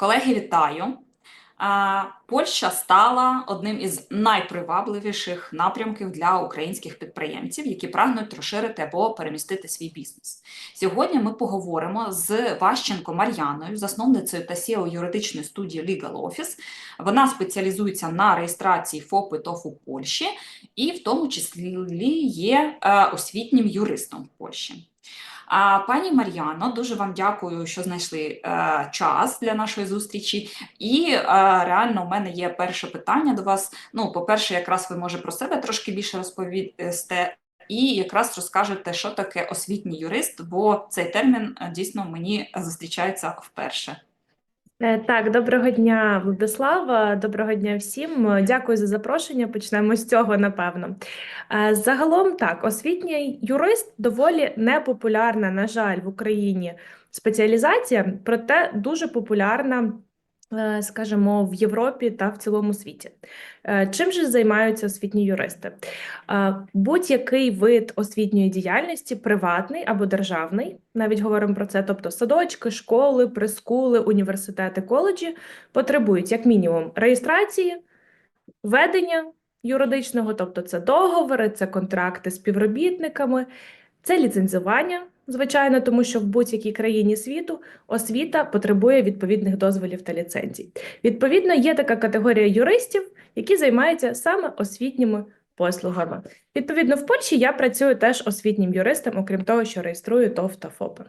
Колеги, вітаю! Польща стала одним із найпривабливіших напрямків для українських підприємців, які прагнуть розширити або перемістити свій бізнес. Сьогодні ми поговоримо з Ващенко Мар'яною, засновницею та CEO юридичної студії Legal Office. Вона спеціалізується на реєстрації ФОПи ТОФ у Польщі і в тому числі є е, освітнім юристом в Польщі. А пані Мар'яно, дуже вам дякую, що знайшли е, час для нашої зустрічі. І е, реально, у мене є перше питання до вас. Ну, по-перше, якраз ви може про себе трошки більше розповісте, і якраз розкажете, що таке освітній юрист, бо цей термін е, дійсно мені зустрічається вперше. Е, Так, доброго дня, Владислава. Доброго дня всім. Е, Дякую за запрошення. Почнемо з цього, напевно. Е, Загалом так, освітній юрист доволі непопулярна, на жаль, в Україні спеціалізація, проте дуже популярна, скажімо, в Європі та в цілому світі. Е, Чим же займаються освітні юристи? Е, Будь-який вид освітньої діяльності, приватний або державний, навіть говоримо про це, тобто садочки, школи, прискули, університети, коледжі потребують як мінімум реєстрації, ведення юридичного, тобто це договори, це контракти з співробітниками, це ліцензування, звичайно, тому що в будь-якій країні світу освіта потребує відповідних дозволів та ліцензій. Відповідно, є така категорія юристів, які займаються саме освітніми послугами. Відповідно, в Польщі я працюю теж освітнім юристом, окрім того, що реєструю ТОВ та ФОПи.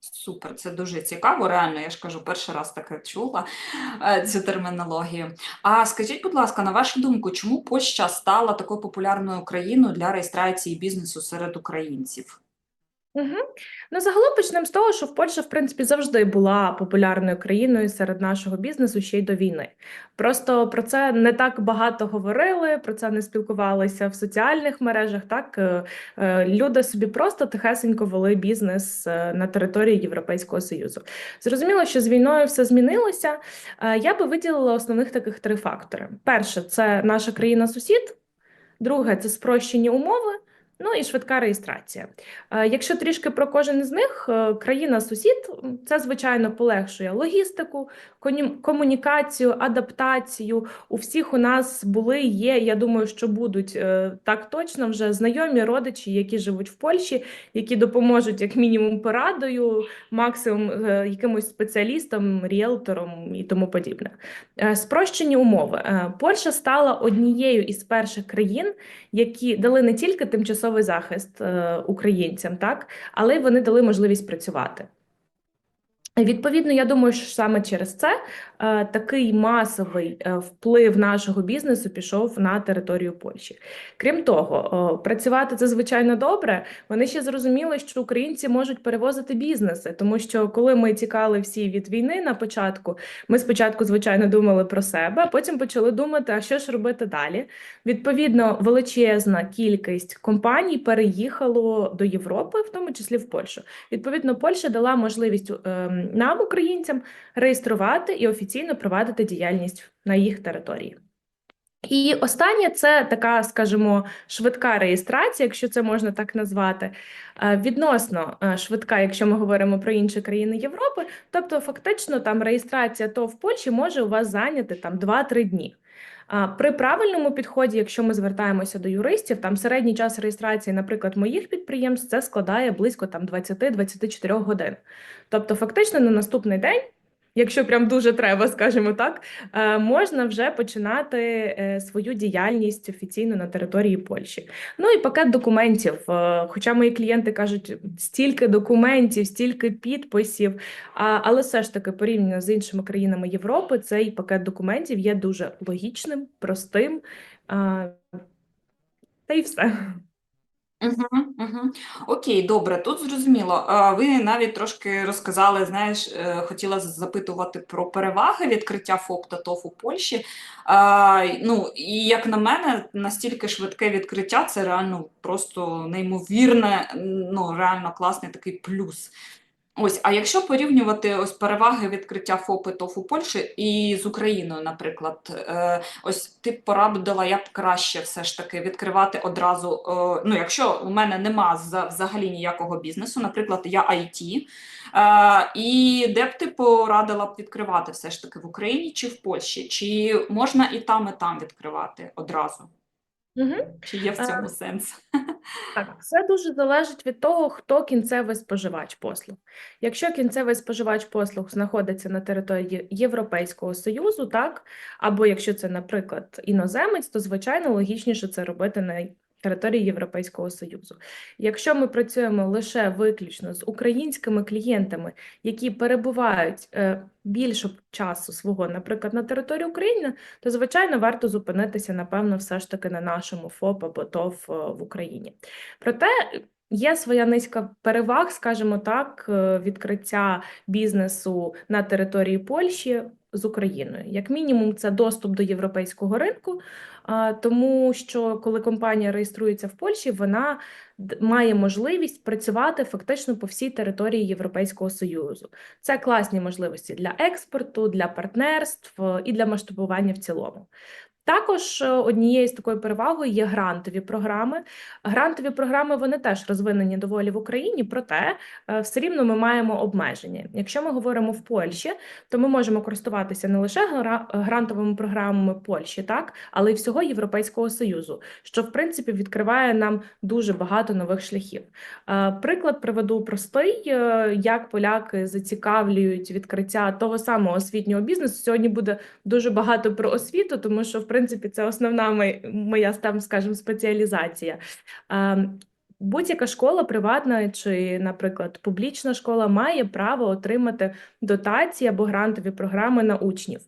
Супер, це дуже цікаво. Реально, я ж кажу, перший раз таке чула е, цю термінологію. А скажіть, будь ласка, на вашу думку, чому Польща стала такою популярною країною для реєстрації бізнесу серед українців? Угу. Ну, загалом почнемо з того, що в Польща, в принципі, завжди була популярною країною серед нашого бізнесу ще й до війни. Просто про це не так багато говорили, про це не спілкувалися в соціальних мережах. Так Е, е, люди собі просто тихесенько вели бізнес е, на території Європейського Союзу. Зрозуміло, що з війною все змінилося. Я би виділила основних таких три фактори: перше, це наша країна-сусід. Друге, це спрощені умови. Ну і швидка реєстрація. Е, Якщо трішки про кожен із них, е, країна-сусід це звичайно полегшує логістику, комунікацію, адаптацію. У всіх у нас були, є. Я думаю, що будуть е, так точно вже знайомі родичі, які живуть в Польщі, які допоможуть як мінімум порадою, максимум якимось спеціалістом, ріелтором і тому подібне. Спрощені умови. Польща стала однією із перших країн, які дали не тільки тимчасовий захист е, українцям, так, але вони дали можливість працювати. Відповідно, я думаю, що саме через це такий масовий е, вплив нашого бізнесу пішов на територію Польщі. Крім того, е, працювати це звичайно добре. Вони ще зрозуміли, що українці можуть перевозити бізнеси, тому що коли ми тікали всі від війни на початку, ми спочатку, звичайно, думали про себе, а потім почали думати, а що ж робити далі. Відповідно, величезна кількість компаній переїхало до Європи, в тому числі в Польщу. Відповідно, Польща дала можливість ем, нам, українцям, реєструвати і офіційно провадити діяльність на їх території. І останнє це така, скажімо, швидка реєстрація, якщо це можна так назвати, Е, відносно е, швидка, якщо ми говоримо про інші країни Європи. Тобто, фактично, там реєстрація то в Польщі може у вас зайняти там 2-3 дні. При правильному підході, якщо ми звертаємося до юристів, там середній час реєстрації, наприклад, моїх підприємств, це складає близько там 20-24 годин. Тобто, фактично на наступний день, якщо прям дуже треба, скажімо так, е, можна вже починати е, свою діяльність офіційно на території Польщі. Ну і пакет документів. Е, Хоча мої клієнти кажуть, стільки документів, стільки підписів, але все ж таки порівняно з іншими країнами Європи, цей пакет документів є дуже логічним, простим. Та й все. Угу, угу. Окей, добре, тут зрозуміло. Ви навіть трошки розказали, знаєш, е, хотіла запитувати про переваги відкриття ФОП та ТОФ у Польщі. А, ну, і як на мене, настільки швидке відкриття це реально просто неймовірне, ну, реально класний такий плюс. Ось, а якщо порівнювати ось переваги відкриття ФОП і ТОФ у Польщі і з Україною, наприклад, е, ось ти порадила, я б краще все ж таки відкривати одразу. е, ну, якщо у мене нема за- взагалі ніякого бізнесу, наприклад, я IT, е, і де б ти порадила б відкривати все ж таки в Україні чи в Польщі? Чи можна і там, і там відкривати одразу? Угу. Чи є в цьому цьому сенс? Так, все дуже залежить від того, хто кінцевий споживач послуг. Якщо кінцевий споживач послуг знаходиться на території Європейського Союзу, так, або якщо це, наприклад, іноземець, то звичайно логічніше це робити на території Європейського Союзу. Якщо ми працюємо лише виключно з українськими клієнтами, які перебувають е, більше часу свого, наприклад, на території України, то звичайно варто зупинитися, напевно, все ж таки на нашому ФОП або ТОВ е, в Україні. Проте є своя низка переваг, скажімо так, е, відкриття бізнесу на території Польщі з Україною. Як мінімум, це доступ до європейського ринку, тому що коли компанія реєструється в Польщі, вона має можливість працювати фактично по всій території Європейського Союзу. Це класні можливості для експорту, для партнерств е, і для масштабування в цілому. Також е, однією з такою перевагою є грантові програми. Грантові програми вони теж розвинені доволі в Україні, проте е, все рівно ми маємо обмеження. Якщо ми говоримо в Польщі, то ми можемо користуватися не лише грантовими програмами Польщі, так, але й всього Європейського Союзу, що в принципі відкриває нам дуже багато нових шляхів. Е, Приклад приведу простий, як поляки зацікавлюють відкриття того самого освітнього бізнесу. Сьогодні буде дуже багато про освіту, тому що, в принципі, це основна моя, там, скажімо, спеціалізація. Будь-яка школа, приватна чи, наприклад, публічна школа, має право отримати дотації або грантові програми на учнів.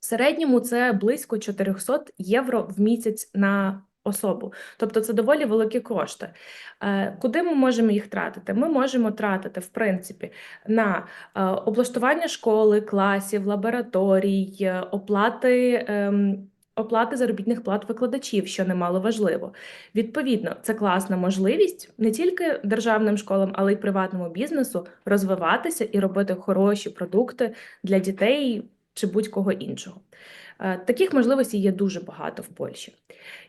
В середньому це близько 400 євро в місяць на особу. Тобто це доволі великі кошти. Е, Куди ми можемо їх тратити? Ми можемо тратити, в принципі, на е, облаштування школи, класів, лабораторій, е, оплати. Оплати заробітних плат викладачів, що немало важливо. Відповідно, це класна можливість не тільки державним школам, але й приватному бізнесу розвиватися і робити хороші продукти для дітей чи будь-кого іншого. Е, Таких можливостей є дуже багато в Польщі.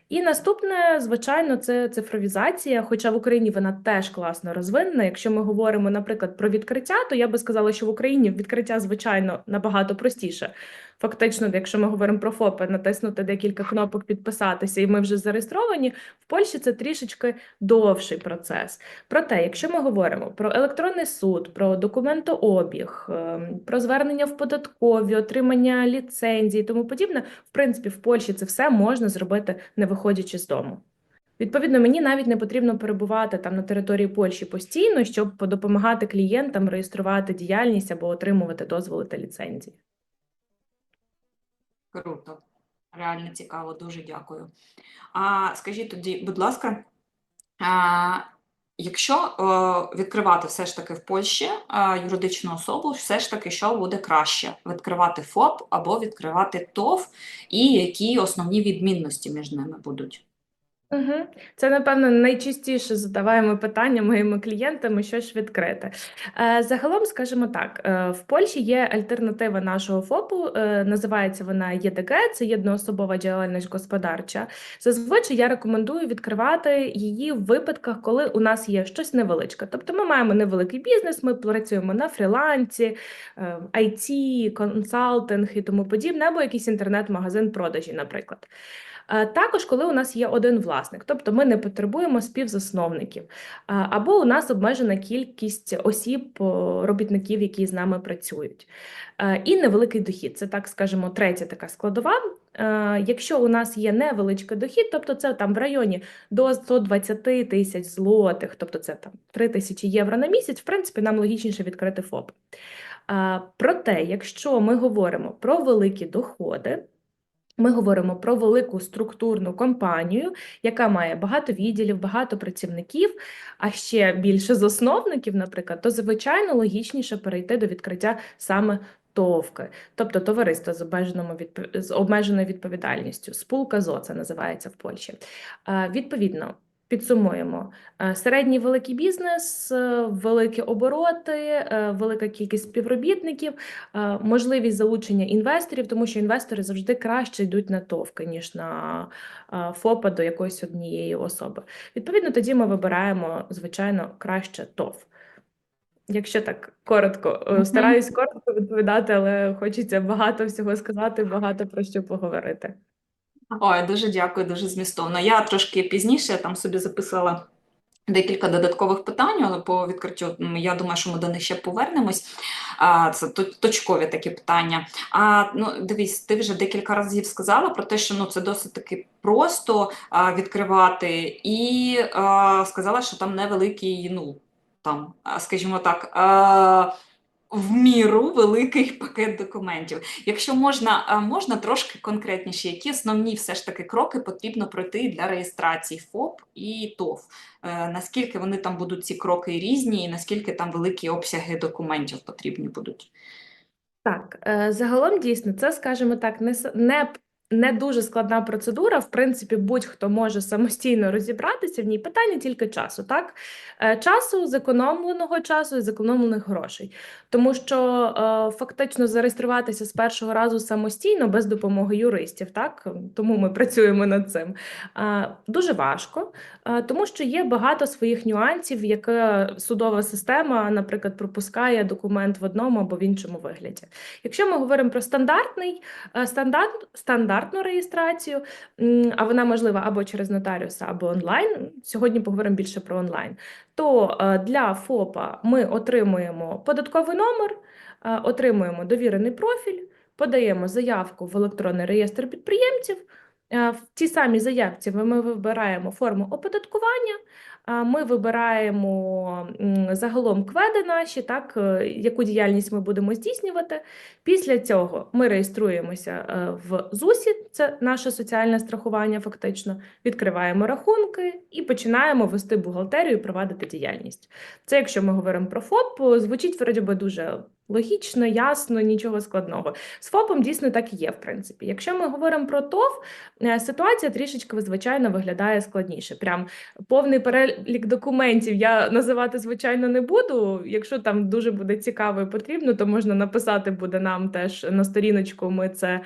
І наступне, звичайно, це цифровізація, хоча в Україні вона теж класно розвинена. Якщо ми говоримо, наприклад, про відкриття, то я би сказала, що в Україні відкриття, звичайно, набагато простіше. Фактично, якщо ми говоримо про ФОПи, натиснути декілька кнопок, підписатися, і ми вже зареєстровані. В Польщі це трішечки довший процес. Проте, якщо ми говоримо про електронний суд, про документообіг, ем, про звернення в податкові, отримання ліцензій, і тому подібне, в принципі, в Польщі це все можна зробити, не виходячи з дому. Відповідно, мені навіть не потрібно перебувати там на території Польщі постійно, щоб допомагати клієнтам реєструвати діяльність або отримувати дозволи та ліцензії. Круто, реально цікаво, дуже дякую. А скажіть тоді, будь ласка, а, якщо а, відкривати все ж таки в Польщі а, юридичну особу, все ж таки, що буде краще? Відкривати ФОП або відкривати ТОВ, і які основні відмінності між ними будуть? Угу. Це, напевно, найчастіше задаваємо питання моїми клієнтами, що ж відкрити. Е, Загалом, скажімо так, е, в Польщі є альтернатива нашого ФОПу, е, називається вона ЄДГ, це єдноособова діяльність господарча. Зазвичай я рекомендую відкривати її в випадках, коли у нас є щось невеличке. Тобто ми маємо невеликий бізнес, ми працюємо на фрілансі, е, IT, консалтинг і тому подібне, або якийсь інтернет-магазин продажі, наприклад. Також, коли у нас є один власник, тобто ми не потребуємо співзасновників, або у нас обмежена кількість осіб, робітників, які з нами працюють. І невеликий дохід, це так скажемо, третя така складова. Якщо у нас є невеличкий дохід, тобто це там в районі до 120 тисяч злотих, тобто це там 3 тисячі євро на місяць, в принципі, нам логічніше відкрити ФОП. Проте, якщо ми говоримо про великі доходи, ми говоримо про велику структурну компанію, яка має багато відділів, багато працівників, а ще більше засновників, наприклад, то звичайно логічніше перейти до відкриття саме ТОВКи, тобто товариство з обмеженою з обмеженою відповідальністю. Спулка ЗО це називається в Польщі. Е, Відповідно. Підсумуємо. Е, Середній великий бізнес, е, великі обороти, е, велика кількість співробітників, можливість залучення інвесторів, тому що інвестори завжди краще йдуть на ТОВки, ніж на ФОПа до якоїсь однієї особи. Відповідно, тоді ми вибираємо, звичайно, краще ТОВ. Якщо так коротко, стараюсь коротко відповідати, але хочеться багато всього сказати, багато про що поговорити. Ой, дуже дякую, дуже змістовно. Я трошки пізніше там собі записала декілька додаткових питань але по відкриттю. Я думаю, що ми до них ще повернемось. Це точкові такі питання. А ну дивись, ти вже декілька разів сказала про те, що ну це досить таки просто відкривати, і сказала, що там невеликий, ну там, скажімо так. В міру великий пакет документів. Якщо можна, можна трошки конкретніше, які основні все ж таки кроки потрібно пройти для реєстрації ФОП і ТОВ? Е, Наскільки вони там будуть ці кроки різні, і наскільки там великі обсяги документів потрібні будуть? Так, е, загалом дійсно, це, скажімо так, не, не, не дуже складна процедура. В принципі, будь-хто може самостійно розібратися в ній. Питання тільки часу, так? Е, Часу, зекономленого часу і зекономлених грошей. Тому що е, фактично зареєструватися з першого разу самостійно без допомоги юристів, так? Тому ми працюємо над цим. е, Дуже важко. Е, Тому що є багато своїх нюансів, яке судова система, наприклад, пропускає документ в одному або в іншому вигляді. Якщо ми говоримо про стандартний, е, стандарт, стандартну реєстрацію, а вона можлива або через нотаріуса, або онлайн, сьогодні поговоримо більше про онлайн, то е, для ФОПа ми отримуємо податковий номер, е, отримуємо довірений профіль, подаємо заявку в електронний реєстр підприємців. Е, В тій самій заявці ми вибираємо форму оподаткування, ми вибираємо загалом кведи наші, так, е, яку діяльність ми будемо здійснювати. Після цього ми реєструємося е, в ЗУСі, це наше соціальне страхування, фактично, відкриваємо рахунки і починаємо вести бухгалтерію, і провадити діяльність. Це якщо ми говоримо про ФОП, звучить вроді би дуже логічно, ясно, нічого складного. З ФОПом дійсно так і є, в принципі. Якщо ми говоримо про ТОВ, е, ситуація трішечки, звичайно, виглядає складніше. Прям повний перелік документів я називати, звичайно, не буду. Якщо там дуже буде цікаво і потрібно, то можна написати буде нам теж на сторіночку. Ми це,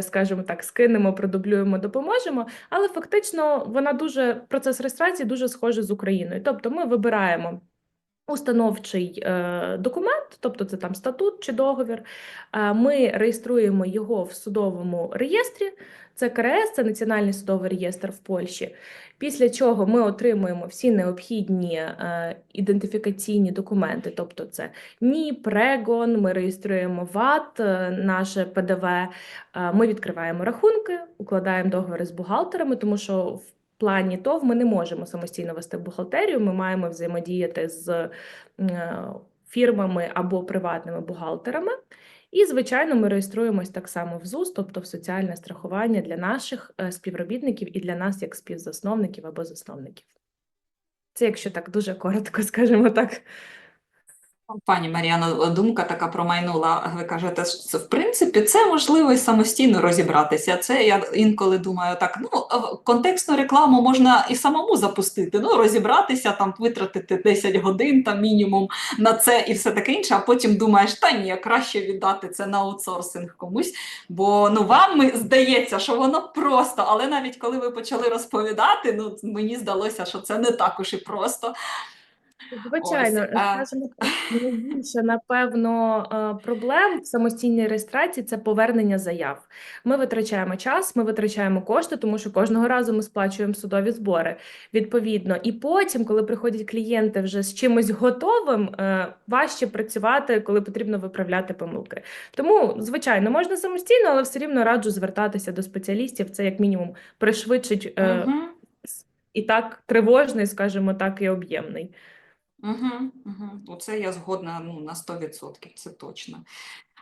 скажімо так, скинемо, продублюємо, допоможемо. Але фактично вона дуже процес реєстрації дуже схожий з Україною. Тобто ми вибираємо. Установчий е, документ, тобто це там статут чи договір. Е, ми реєструємо його в судовому реєстрі. Це КРС, це Національний судовий реєстр в Польщі. Після чого ми отримуємо всі необхідні е, ідентифікаційні документи, тобто це НІП, РЕГОН, ми реєструємо ВАТ, наше ПДВ, ми відкриваємо рахунки, укладаємо договори з бухгалтерами, тому що в плані ТОВ ми не можемо самостійно вести бухгалтерію, ми маємо взаємодіяти з е, фірмами або приватними бухгалтерами. І, звичайно, ми реєструємось так само в ЗУС, тобто в соціальне страхування для наших е, співробітників і для нас як співзасновників або засновників. Це якщо так дуже коротко, скажімо так. Пані Мар'яно, думка така промайнула. Ви кажете, що в принципі це можливо самостійно розібратися. Це я інколи думаю, так ну е, контекстну рекламу можна і самому запустити. Ну розібратися, там витратити 10 годин там мінімум на це і все таке інше. А потім думаєш, та ні, краще віддати це на аутсорсинг комусь. Бо ну вам здається, що воно просто, але навіть коли ви почали розповідати, ну мені здалося, що це не так уж і просто. Звичайно, Ось, а- скажімо так, найбільше, напевно, проблем в самостійній реєстрації це повернення заяв. Ми витрачаємо час, ми витрачаємо кошти, тому що кожного разу ми сплачуємо судові збори. Відповідно, і потім, коли приходять клієнти вже з чимось готовим, е, важче працювати, коли потрібно виправляти помилки. Тому, звичайно, можна самостійно, але все рівно раджу звертатися до спеціалістів. Це як мінімум пришвидшить Мгм. і так тривожний, скажімо так, і об'ємний. Угу, угу. Оце я згодна ну, на 100%, це точно.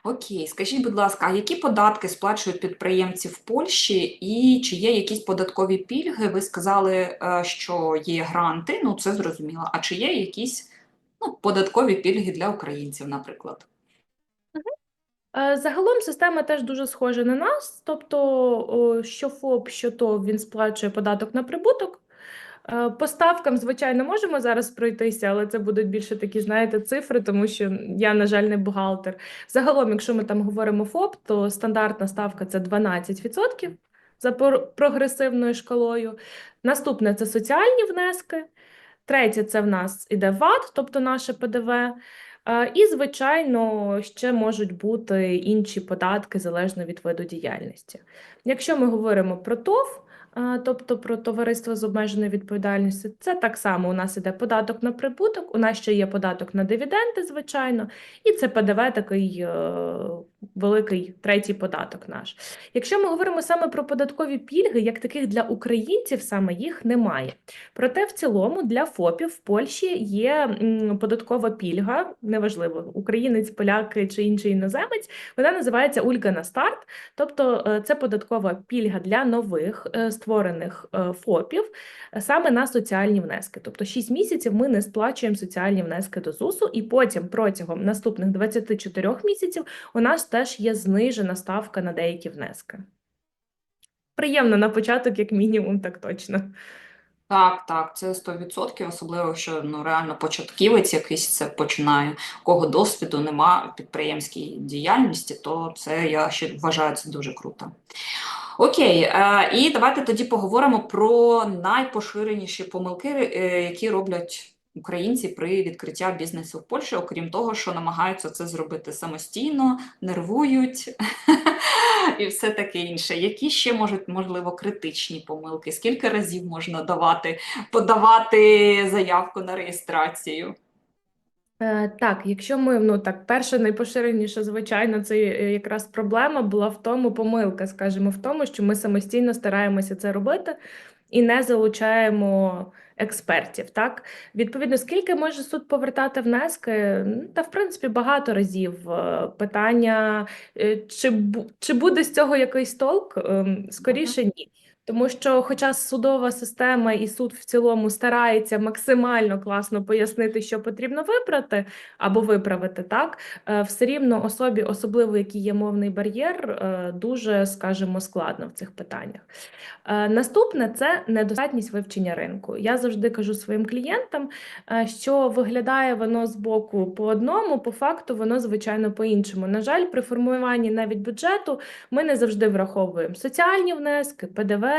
Окей, скажіть, будь ласка, а які податки сплачують підприємці в Польщі і чи є якісь податкові пільги? Ви сказали, е, що є гранти, ну це зрозуміло. А чи є якісь ну, податкові пільги для українців, наприклад? Е, Загалом система теж дуже схожа на нас, тобто що ФОП, що ТОВ, він сплачує податок на прибуток. Е, По ставкам, звичайно, можемо зараз пройтися, але це будуть більше такі, знаєте, цифри, тому що я, на жаль, не бухгалтер. Загалом, якщо ми там говоримо ФОП, то стандартна ставка це 12% за прогресивною шкалою. Наступне це соціальні внески. Третє це в нас іде ВАТ, тобто наше ПДВ. Е, І, звичайно, ще можуть бути інші податки залежно від виду діяльності. Якщо ми говоримо про ТОВ, тобто про товариство з обмеженою відповідальністю, це так само у нас іде податок на прибуток, у нас ще є податок на дивіденди, звичайно, і це ПДВ такий е, великий третій податок наш. Якщо ми говоримо саме про податкові пільги, як таких для українців, саме їх немає. Проте в цілому для ФОПів в Польщі є податкова пільга, неважливо, українець, поляк чи інший іноземець, вона називається Ульга на старт. Тобто е, це податкова пільга для нових е, створених е, ФОПів саме на соціальні внески. Тобто 6 місяців ми не сплачуємо соціальні внески до ЗУСу, і потім протягом наступних 24 місяців у нас теж є знижена ставка на деякі внески. Приємно на початок, як мінімум, так точно. Так, так, це 100%, особливо, якщо ну, реально початківець якийсь це починає, у кого досвіду нема підприємській діяльності, то це я ще вважаю це дуже круто. Окей, е, і давайте тоді поговоримо про найпоширеніші помилки, е, які роблять українці при відкритті бізнесу в Польщі, окрім того, що намагаються це зробити самостійно, нервують і все таке інше. Які ще можуть, можливо, критичні помилки? Скільки разів можна давати, подавати заявку на реєстрацію? Е, Так, якщо ми, ну так, перше найпоширеніше, звичайно, це е, якраз проблема була в тому, помилка, скажімо, в тому, що ми самостійно стараємося це робити і не залучаємо експертів. Так, відповідно, скільки може суд повертати внески? Та в принципі багато разів. Е, Питання, е, чи, чи буде з цього якийсь толк? Ем, Скоріше ні. Тому що, хоча судова система і суд в цілому старається максимально класно пояснити, що потрібно вибрати або виправити, так е, все рівно особі, особливо який є мовний бар'єр, е, дуже, скажімо, складно в цих питаннях. Е, Наступне це недостатність вивчення ринку. Я завжди кажу своїм клієнтам, що виглядає воно з боку по одному, по факту воно звичайно по-іншому. На жаль, при формуванні навіть бюджету ми не завжди враховуємо соціальні внески, ПДВ,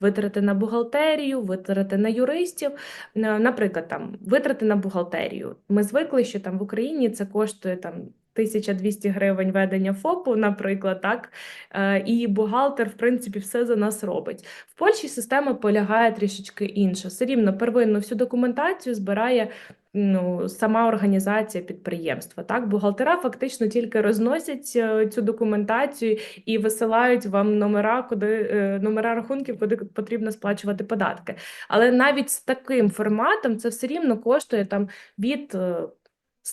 витрати на бухгалтерію, витрати на юристів. Наприклад, там витрати на бухгалтерію. Ми звикли, що там в Україні це коштує там. 1200 гривень ведення ФОПу, наприклад, так, Е, і бухгалтер, в принципі, все за нас робить. В Польщі система полягає трішечки інша. Все рівно первинну всю документацію збирає ну, сама організація підприємства. Так, бухгалтера фактично тільки розносять е, цю документацію і висилають вам номера, куди е, номера рахунків, куди потрібно сплачувати податки. Але навіть з таким форматом це все рівно коштує там від.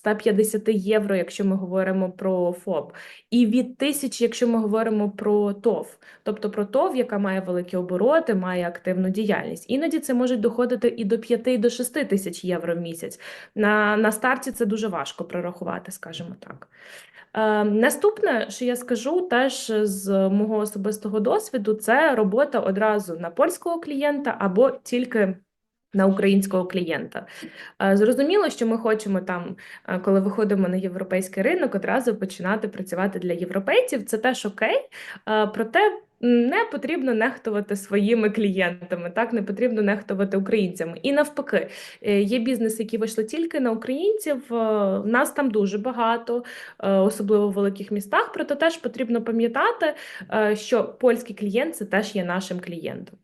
Е, 150 євро, якщо ми говоримо про ФОП, і від тисячі, якщо ми говоримо про ТОВ, тобто про ТОВ, яка має великі обороти, має активну діяльність. Іноді це може доходити і до 5, і до 6 тисяч євро в місяць. На, на старті це дуже важко прорахувати, скажімо так. Е, наступне, що я скажу, теж з мого особистого досвіду, це робота одразу на польського клієнта або тільки на українського клієнта. Зрозуміло, що ми хочемо там, коли виходимо на європейський ринок, одразу починати працювати для європейців. Це теж окей, проте не потрібно нехтувати своїми клієнтами, так не потрібно нехтувати українцями. І навпаки, е, є бізнеси, які вийшли тільки на українців. е, Нас там дуже багато, е, особливо в великих містах. Проте теж потрібно пам'ятати, що польський клієнт це теж є нашим клієнтом.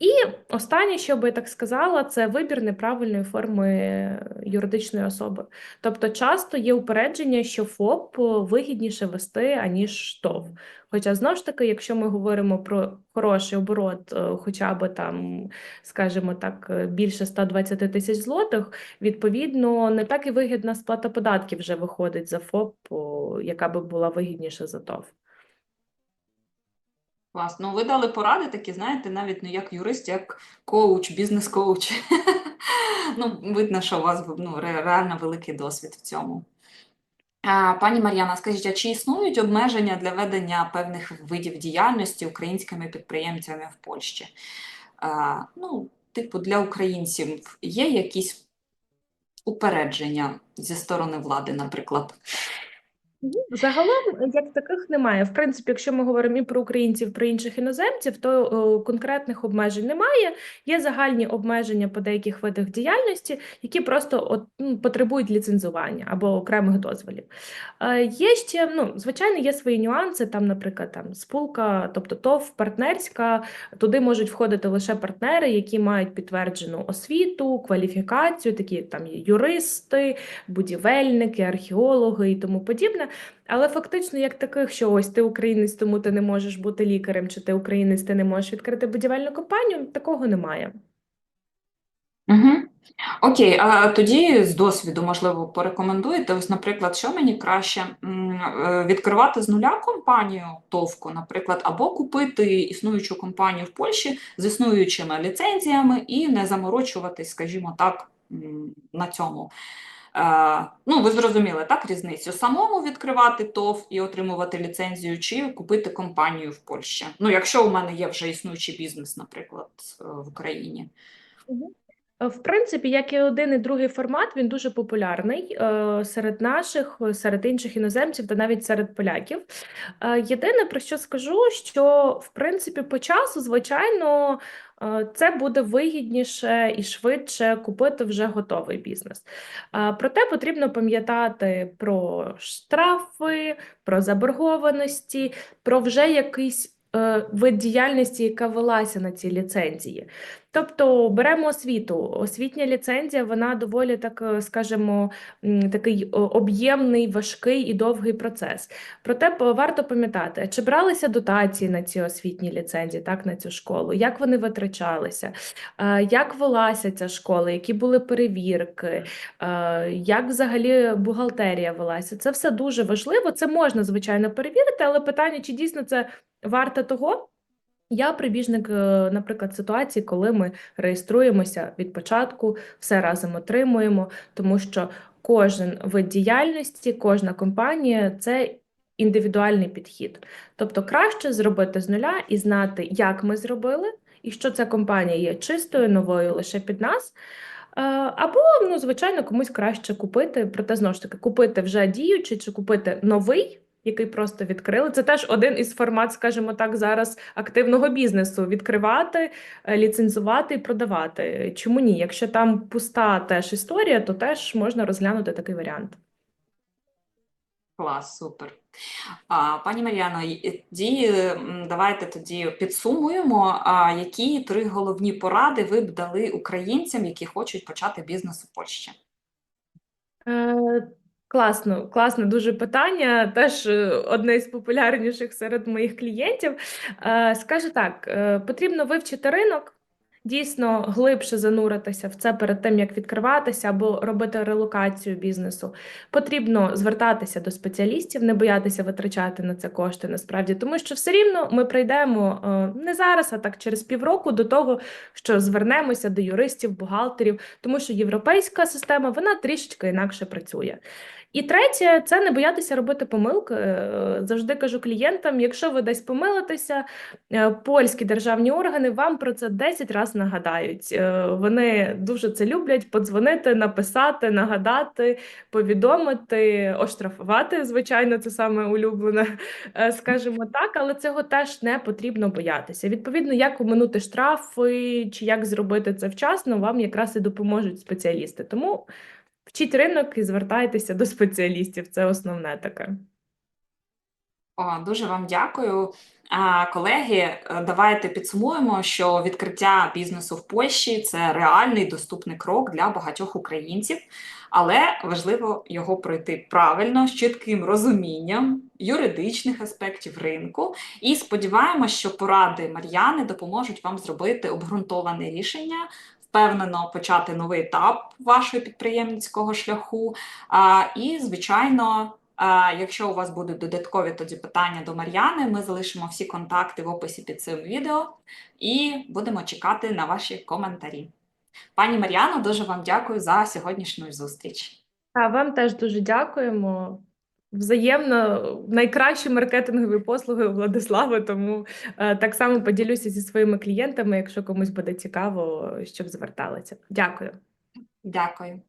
Е, І останнє, що би я так сказала, це вибір неправильної форми юридичної особи. Тобто часто є упередження, що ФОП вигідніше вести, аніж ТОВ. Хоча знову ж таки, якщо ми говоримо про хороший оборот, е, хоча б там, скажімо так, е, більше 120 тисяч злотих, відповідно, не так і вигідна сплата податків вже виходить за ФОП, яка би була вигідніша за ТОВ. Клас. Ну, ви дали поради такі, знаєте, навіть не як юрист, як коуч, бізнес-коуч. Ну, видно, що у вас ну, реально великий досвід в цьому. А, Пані Мар'яна, скажіть, а чи існують обмеження для ведення певних видів діяльності українськими підприємцями в Польщі? А, Ну, типу для українців є якісь упередження зі сторони влади, наприклад? Загалом, як таких немає. В принципі, якщо ми говоримо і про українців, про інших іноземців, то о, конкретних обмежень немає. Є загальні обмеження по деяких видах діяльності, які просто от, ну, потребують ліцензування або окремих дозволів. Е, Є ще, ну, звичайно, є свої нюанси. Там, наприклад, там спілка, тобто ТОВ, партнерська, туди можуть входити лише партнери, які мають підтверджену освіту, кваліфікацію, такі там юристи, будівельники, археологи і тому подібне. Але фактично, як таких, що ось ти українець, тому ти не можеш бути лікарем, чи ти українець, ти не можеш відкрити будівельну компанію, такого немає. Угу. Окей, а тоді з досвіду, можливо, порекомендуєте. Ось, наприклад, що мені краще е, відкривати з нуля компанію ТОВку, наприклад, або купити існуючу компанію в Польщі з існуючими ліцензіями і не заморочуватись, скажімо так, на цьому. Е, ну, ви зрозуміли, так, різницю? Самому відкривати ТОВ і отримувати ліцензію, чи купити компанію в Польщі? Ну, якщо у мене є вже існуючий бізнес, наприклад, е, в Україні. Е, В принципі, як і один і другий формат, він дуже популярний серед наших, серед інших іноземців та навіть серед поляків. Єдине, про що скажу, що в принципі по часу, звичайно, це буде вигідніше і швидше купити вже готовий бізнес. Е, Проте потрібно пам'ятати про штрафи, про заборгованості, про вже якийсь е, вид діяльності, яка велася на ці ліцензії. Тобто беремо освіту. Освітня ліцензія, вона доволі так, е, скажімо, такий об'ємний, важкий і довгий процес. Проте варто пам'ятати, чи бралися дотації на ці освітні ліцензії, так, на цю школу, як вони витрачалися, е, як велася ця школа, які були перевірки, е, як взагалі бухгалтерія велася. Це все дуже важливо. Це можна, звичайно, перевірити, але питання, чи дійсно це варто того? Я прибіжник, е, наприклад, ситуації, коли ми реєструємося від початку, все разом отримуємо, тому що кожен вид діяльності, кожна компанія це індивідуальний підхід. Тобто краще зробити з нуля і знати, як ми зробили, і що ця компанія є чистою, новою лише під нас. Е, Або, ну, звичайно, комусь краще купити, проте знову ж таки, купити вже діючий чи купити новий, який просто відкрили. Це теж один із формат, скажімо так, зараз активного бізнесу: відкривати, е, ліцензувати і продавати. Чому ні? Якщо там пуста теж історія, то теж можна розглянути такий варіант. Клас, супер. А, пані Мар'яно, м, давайте тоді підсумуємо, а, які три головні поради ви б дали українцям, які хочуть почати бізнес у Польщі? Е, Класно, класне дуже питання. Теж е, одне із популярніших серед моїх клієнтів. Е, Скажу так, е, потрібно вивчити ринок, дійсно глибше зануритися в це перед тим, як відкриватися або робити релокацію бізнесу. Потрібно звертатися до спеціалістів, не боятися витрачати на це кошти насправді, тому що все рівно ми прийдемо не зараз, а так через півроку до того, що звернемося до юристів, бухгалтерів, тому що європейська система вона трішечки інакше працює. І третє, це не боятися робити помилки. Е, Завжди кажу клієнтам, якщо ви десь помилитеся, е, польські державні органи вам про це 10 разів нагадають. Е, Вони дуже це люблять подзвонити, написати, нагадати, повідомити, оштрафувати. Звичайно, це саме улюблене, скажімо так, але цього теж не потрібно боятися. Відповідно, як оминути штрафи чи як зробити це вчасно, вам якраз і допоможуть спеціалісти. Тому Вчіть ринок і звертайтеся до спеціалістів. Це основне таке. О, дуже вам дякую. Колеги, е, давайте підсумуємо, що відкриття бізнесу в Польщі це реальний доступний крок для багатьох українців, але важливо його пройти правильно, з чітким розумінням юридичних аспектів ринку. І сподіваємося, що поради Мар'яни допоможуть вам зробити обґрунтоване рішення. Впевнено почати новий етап вашого підприємницького шляху. І, звичайно, Якщо у вас будуть додаткові тоді питання до Мар'яни, ми залишимо всі контакти в описі під цим відео і будемо чекати на ваші коментарі. Пані Мар'яно, дуже вам дякую за сьогоднішню зустріч. А вам теж дуже дякуємо. Взаємно найкращі маркетингові послуги у Владислава, тому е, так само поділюся зі своїми клієнтами, якщо комусь буде цікаво, щоб зверталися. Дякую. Дякую.